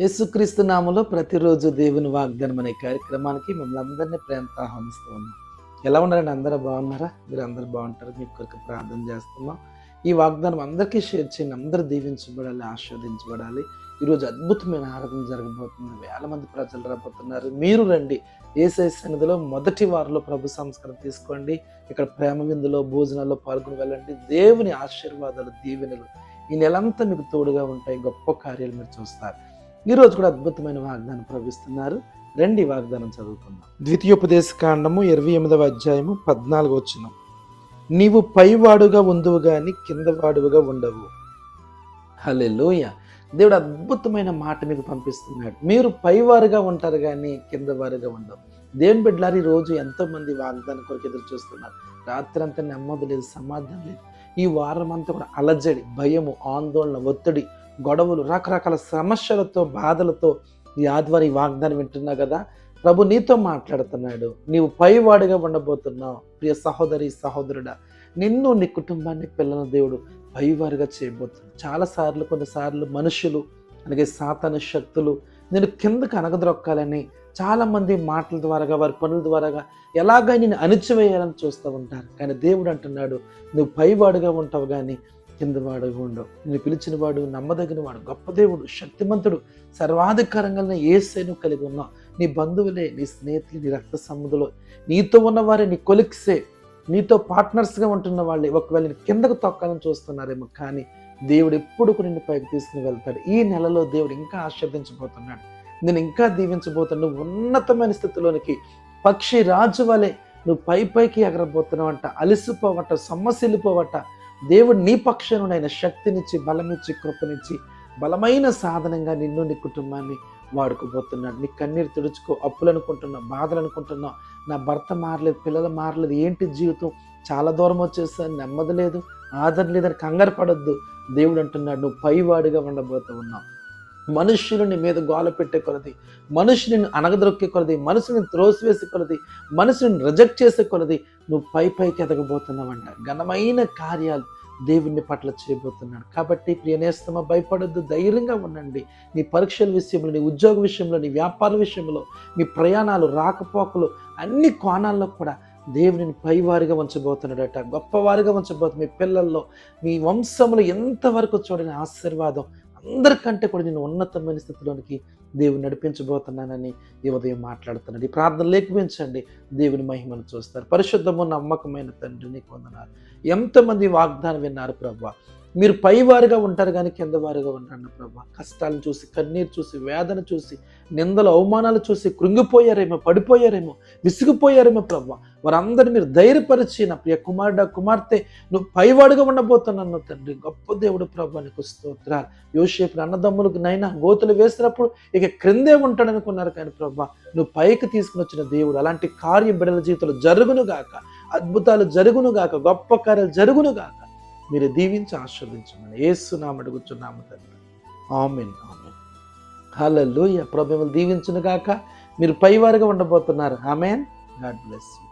యేసుక్రీస్తు నామలో ప్రతిరోజు దేవుని వాగ్దానం అనే కార్యక్రమానికి మిమ్మల్ని అందరినీ ప్రేమతో ఆహ్వానిస్తూ ఉన్నాం. ఎలా ఉన్నారండి? అందరూ బాగున్నారా? మీరు అందరు బాగుంటారు? మీ కొరకు ప్రార్థన చేస్తున్నాం. ఈ వాగ్దానం అందరికీ షేర్ చేయండి. అందరూ దీవించబడాలి ఆస్వాదించబడాలి ఈరోజు అద్భుతమైన ఆరాధన జరగబోతుంది. వేల మంది ప్రజలు రాబోతున్నారు. మీరు రండి. ఏసై సన్నిధిలో మొదటి వారిలో ప్రభు సంస్కారం తీసుకోండి. ఇక్కడ ప్రేమ విందులో భోజనాల్లో పాల్గొని వెళ్ళండి. దేవుని ఆశీర్వాదాలు దీవెనలు ఈ నెలంతా మీకు తోడుగా ఉంటాయి. గొప్ప కార్యాలు మీరు చూస్తారు. ఈ రోజు కూడా అద్భుతమైన వాగ్దానం ప్రవహిస్తున్నారు. రండి వాగ్దానం చదువుకుందాం. ద్వితీయోపదేశ కాండము ఇరవై ఎనిమిదవ అధ్యాయము పద్నాలుగు వచ్చిన నీవు పైవాడుగా ఉందవు కానీ కిందవాడుగా ఉండవు. హలే దేవుడు అద్భుతమైన మాట మీకు పంపిస్తున్నాడు. మీరు పైవారుగా ఉంటారు కానీ కింద వారుగా ఉండవు. దేవుని బిడ్డలారు రోజు ఎంతోమంది వాగ్దానం కొరకు ఎదురు చూస్తున్నారు. రాత్రి అంతా నెమ్మది లేదు సమాధానం లేదు. ఈ వారం అంతా కూడా అలజడి భయము ఆందోళన ఒత్తిడి గొడవలు రకరకాల సమస్యలతో బాధలతో ఈ ఆదివారం ఈ వాగ్దానం వింటున్నావు కదా? ప్రభు నీతో మాట్లాడుతున్నాడు. నీవు పైవాడిగా ఉండబోతున్నావు. ప్రియ సహోదరి సహోదరుడా నిన్ను నీ కుటుంబాన్ని పిల్లల దేవుడు పైవారుగా చేయబోతున్నాడు. చాలాసార్లు కొన్నిసార్లు మనుషులు అలాగే సాతాను శక్తులు నేను కిందకు అనగదొక్కాలని చాలామంది మాటల ద్వారాగా వారి పనుల ద్వారాగా ఎలాగ నేను అణిచివేయాలని చూస్తూ ఉంటారు. కానీ దేవుడు అంటున్నాడు నువ్వు పైవాడుగా ఉంటావు కానీ కింద వాడు ఉండవు. నేను పిలిచిన వాడు నమ్మదగిన వాడు గొప్ప దేవుడు శక్తిమంతుడు సర్వాధికారంగా ఏసైను కలిగి ఉన్నావు. నీ బంధువులే నీ స్నేహితులు నీ రక్త సముద్రలో నీతో ఉన్నవారే నీ కొలిక్సే నీతో పార్ట్నర్స్గా ఉంటున్న వాళ్ళే. ఒకవేళ నేను కిందకు తొక్కాలని చూస్తున్నారేమో కానీ దేవుడు ఎప్పుడు నిన్ను పైకి తీసుకుని వెళ్తాడు. ఈ నెలలో దేవుడు ఇంకా ఆశీర్దించబోతున్నాడు నేను ఇంకా దీవించబోతున్నాను నువ్వు ఉన్నతమైన స్థితిలోనికి పక్షి రాజు వలె నువ్వు పై పైకి ఎగరబోతున్నావంట. అలసిపోవట సొమ్మసిల్లిపోవట. దేవుడు నీ పక్షాన శక్తినిచ్చి బలమిచ్చి కృపనిచ్చి బలమైన సాధనంగా నిన్ను నీ కుటుంబాన్ని వాడుకోబోతున్నాడు నీ కన్నీరు తుడుచుకో అప్పులు అనుకుంటున్నావు బాధలు నా భర్త మారలేదు పిల్లలు మారలేదు ఏంటి జీవితం? చాలా దూరం వచ్చేసాను నెమ్మది లేదు ఆదరణ లేదని కంగారు పడొద్దు. దేవుడు అంటున్నాడు నువ్వు పైవాడిగా ఉండబోతూ ఉన్నావు మనుష్యులు నీ మీద గోల పెట్టే కొలది మనుషుని అనగదొక్కే కొలది మనసుని త్రోసివేసే కొలది మనసుని రిజెక్ట్ చేసే కొలది నువ్వు పై పైకి ఎదగబోతున్నావంట. ఘనమైన కార్యాలు దేవుని పట్ల చేయబోతున్నాడు. కాబట్టి ప్రియనేస్తమ భయపడద్దు ధైర్యంగా ఉండండి. నీ పరీక్షల విషయంలో నీ ఉద్యోగ విషయంలో నీ వ్యాపార విషయంలో నీ ప్రయాణాలు రాకపోకలు అన్ని కోణాల్లో కూడా దేవుని పైవారిగా ఉంచబోతున్నాడట. గొప్పవారిగా ఉంచబోతు మీ పిల్లల్లో మీ వంశంలో ఎంతవరకు చూడని ఆశీర్వాదం అందరికంటే కూడా నేను ఉన్నతమైన స్థితిలోనికి దేవుని నడిపించబోతున్నానని ఈ ఉదయం మాట్లాడుతున్నాడు. ఈ ప్రార్థన లేఖించండి దేవుని మహిమను చూస్తారు. పరిశుద్ధము నమ్మకమైన తండ్రిని కొందనారు. ఎంతమంది వాగ్దానం విన్నారు ప్రభా. మీరు పైవారుగా ఉంటారు కానీ కింద వారుగా ఉంటారు ప్రభా. కష్టాలను చూసి కన్నీరు చూసి వేదన చూసి నిందలు అవమానాలు చూసి కృంగిపోయారేమో పడిపోయారేమో విసిగిపోయారేమో ప్రభా. వారందరినీ మీరు ధైర్యపరిచి నా ప్రియ కుమారుడ కుమార్తె నువ్వు పైవాడుగా ఉండబోతున్నాను తండ్రి. గొప్ప దేవుడు ప్రభా నీకు స్తోత్రాలు. యోషేపు అన్నదమ్ములకు నైనా గోతులు వేసినప్పుడు ఇక క్రిందే ఉంటాడనుకున్నారు కానీ ప్రభా నువ్వు పైకి తీసుకుని వచ్చిన దేవుడు. అలాంటి కార్యం బిడల జీవితంలో జరుగునుగాక అద్భుతాలు జరుగును గాక. గొప్ప కార్యాలు జరుగునుగాక మీరు దీవించి ఆస్వాదించమని ఏసునామ అడుగుచున్నాము తండ్రి. ఆమెన్. ఆమెన్. హలో ప్రభు మిమ్మల్ని దీవించును గాక. మీరు పైవారుగా ఉండబోతున్నారు. ఆమెన్. God bless you.